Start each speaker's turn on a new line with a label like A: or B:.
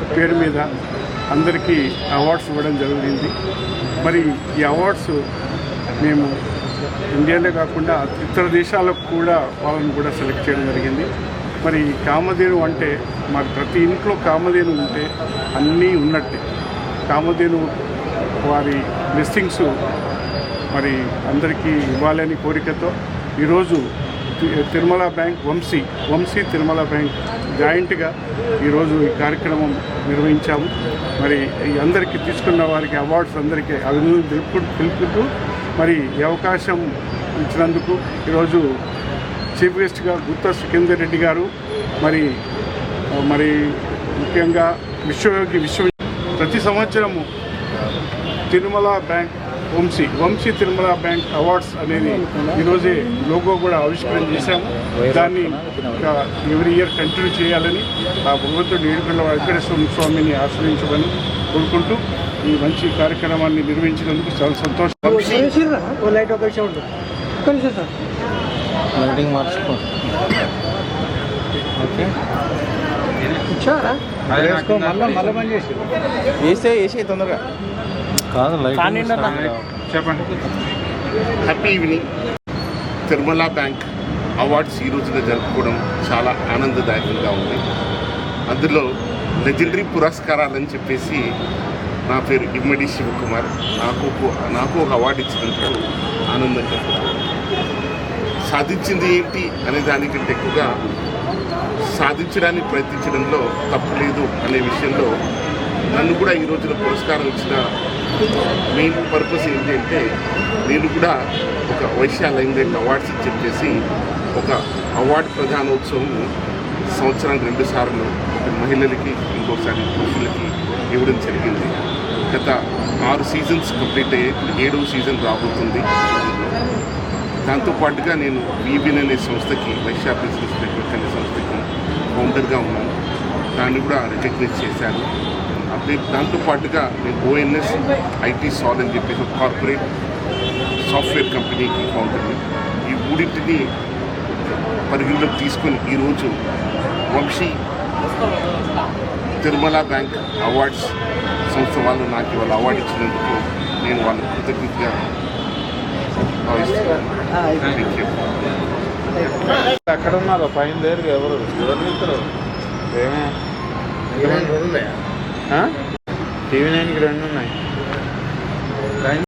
A: పేరు మీద అందరికీ అవార్డ్స్ ఇవ్వడం జరిగింది. మరి ఈ అవార్డ్స్ మేము ఇండియాలో కాకుండా ఇతర దేశాలకు కూడా వాళ్ళని కూడా సెలెక్ట్ చేయడం జరిగింది. మరి కామధేను అంటే మాకు ప్రతి ఇంట్లో కామధేను ఉంటే అన్నీ ఉన్నట్టే. కామధేను వారి బ్లెస్సింగ్స్ మరి అందరికీ ఇవ్వాలని కోరికతో ఈరోజు తి- తిరుమల బ్యాంక్ వంశీ వంశీ తిరుమల బ్యాంక్ జాయింట్గా ఈరోజు ఈ కార్యక్రమం నిర్వహించాము. మరి అందరికీ తీసుకున్న వారికి అవార్డ్స్ అందరికీ అభినందన తెలుపుకుంటూ తెలుపుకుంటూ మరి ఈ అవకాశం ఇచ్చినందుకు ఈరోజు చీఫ్ గెస్ట్గా గుత్తా సుఖేందర్ రెడ్డి గారు మరి మరి ముఖ్యంగా విశ్వయోగి విశ్వ ప్రతి సంవత్సరము Tirumala bank Vamsi Vamsi Tirumala bank awards అనేది ఈరోజే లోగో కూడా ఆవిష్కరణ చేశాము దాన్ని ఎవ్రీ ఇయర్ కంటిన్యూ చేయాలని ఆ భగవంతుడు ఏడుకొండ వెంకటేశ్వర స్వామిని ఆశ్రయించమని కోరుకుంటూ ఈ మంచి కార్యక్రమాన్ని నిర్వహించినందుకు చాలా సంతోషం. వంశీ
B: చేసిర్రా ఓ లైట్ ఒక విషయం ఉంటుంది ఒక్క నిమిషం సార్.
C: లైటింగ్ మార్చుకో. ఓకే.
B: ఇచ్చారా
C: వేసుకో మళ్ళీ మళ్ళీ పని చేసి. వేస్తే వేసి తొందరగా. కాదు
A: చెప్పండి.
D: Happy evening Tirumala bank awards ఈ రోజున జరుపుకోవడం చాలా ఆనందదాయకంగా ఉంది. అందులో లెజెండరీ పురస్కారాలని చెప్పేసి నా పేరు ఇమ్మడి శివకుమార్. నాకు ఒక- నాకు ఒక అవార్డు ఇచ్చినందుకు ఆనందంగా ఉంది. సాధించింది ఏంటి అనే దానికంటే ఎక్కువగా సాధించడానికి ప్రయత్నించడంలో తప్పు లేదు అనే విషయంలో నన్ను కూడా ఈ రోజున పురస్కారం ఇచ్చిన మెయిన్ పర్పస్ ఏంటి అంటే నేను కూడా ఒక వైశ్య లైన్ అవార్డ్స్ అని చెప్పేసి ఒక అవార్డు ప్రధానోత్సవం సంవత్సరానికి రెండు సార్లు ఒకటి మహిళలకి ఇంకోసారి పురుషులకి ఇవ్వడం జరిగింది. గత ఆరు సీజన్స్ కంప్లీట్ అయ్యే ఇప్పుడు ఏడవ సీజన్ రాబోతుంది. దాంతోపాటుగా నేను వీబిన్ అనే సంస్థకి వైశ్య బిజినెస్ నెట్వర్క్ అనే సంస్థకి ఫౌండర్గా ఉన్నాను. దాన్ని కూడా రికగ్నైజ్ చేశాను. అదే దాంతోపాటుగా నేను ఓఎన్ఎస్ ఐటీ సాల్ అని చెప్పేసి ఒక కార్పొరేట్ సాఫ్ట్వేర్ కంపెనీకి ఫౌండర్ని ఈ మూడింటిని పరిగణలోకి తీసుకొని ఈరోజు వంశీ తిరుమల బ్యాంక్ అవార్డ్స్ సంస్థ వాళ్ళు నాకు ఇవాళ అవార్డు ఇచ్చినందుకు నేను వాళ్ళ కృతజ్ఞతగా భావిస్తున్నాను.
C: అక్కడ ఉన్నారు పైన లేరు ఎవరు? ఎవరు ఏమే? టీవీ నైన్కి రెండు ఉన్నాయి.